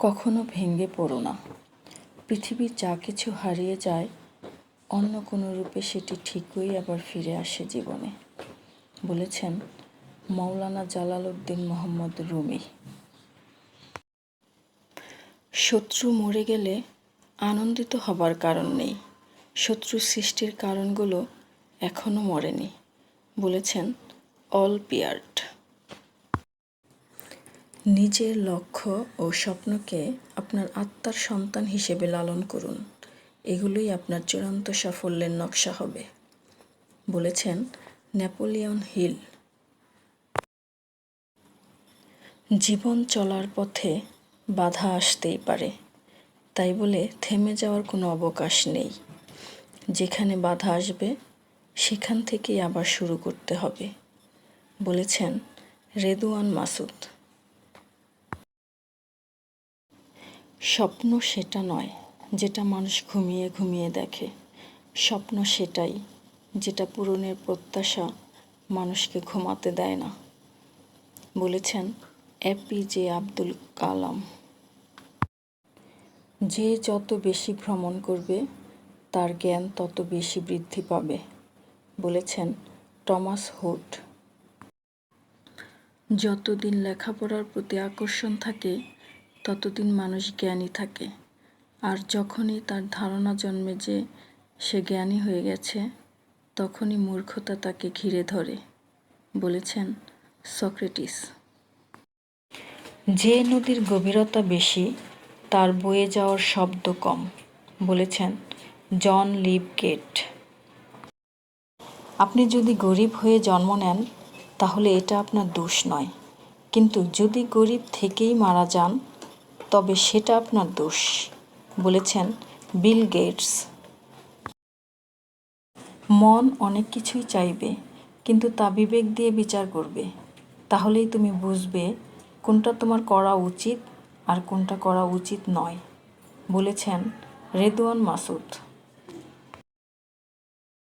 কখনো ভেঙে পড়ো না। পৃথিবীর যা কিছু হারিয়ে যায়, অন্য কোনো রূপে সেটি ঠিকই আবার ফিরে আসে জীবনে, বলেছেন মাওলানা জালালউদ্দিন মোহাম্মদ রুমি। শত্রু মরে গেলে আনন্দিত হবার কারণ নেই। শত্রু সৃষ্টির কারণগুলো এখনও মরেনি, বলেছেন অল পিয়ার্ট নিজের লক্ষ্য ও স্বপ্নকে আপনার আত্মার সন্তান হিসেবে লালন করুন। এগুলোই আপনার চূড়ান্ত সাফল্যের নকশা হবে। বলেছেন নেপোলিয়ন হিল। জীবন চলার পথে বাধা আসতেই পারে। তাই বলে থেমে যাওয়ার কোনো অবকাশ নেই। যেখানে বাধা আসবে, সেখান থেকেই আবার শুরু করতে হবে, বলেছেন রেদুয়ান মাসুদ। স্বপ্ন সেটা নয়, যেটা মানুষ ঘুমিয়ে ঘুমিয়ে দেখে। স্বপ্ন সেটাই, যেটা পূরণের প্রত্যাশা মানুষকে ঘুমাতে দেয় না। বলেছেন এপিজে আব্দুল কালাম। যে যত বেশি ভ্রমণ করবে, তার জ্ঞান তত বেশি বৃদ্ধি পাবে, বলেছেন টমাস হুড যতদিন লেখাপড়ার প্রতি আকর্ষণ থাকে ততদিন মানুষ জ্ঞানী থাকে। আর যখনই তার ধারণা জন্মে যে সে জ্ঞানী হয়ে গেছে, তখনই মূর্খতা তাকে ঘিরে ধরে, বলেছেন সক্রেটিস। যে নদীর গভীরতা বেশি, তার বয়ে যাওয়ার শব্দ কম, বলেছেন জন লিভ গেট আপনি যদি গরিব হয়ে জন্ম নেন, তাহলে এটা আপনার দোষ নয়। কিন্তু যদি গরিব থেকেই মারা যান তবে সেটা আপনার দোষ, বলেছেন বিল গেটস। মন অনেক কিছুই চাইবে, কিন্তু তা বিবেক দিয়ে বিচার করবে। তাহলেই তুমি বুঝবে কোনটা তোমার করা উচিত আর কোনটা করা উচিত নয়, বলেছেন রেদওয়ান মাসুদ।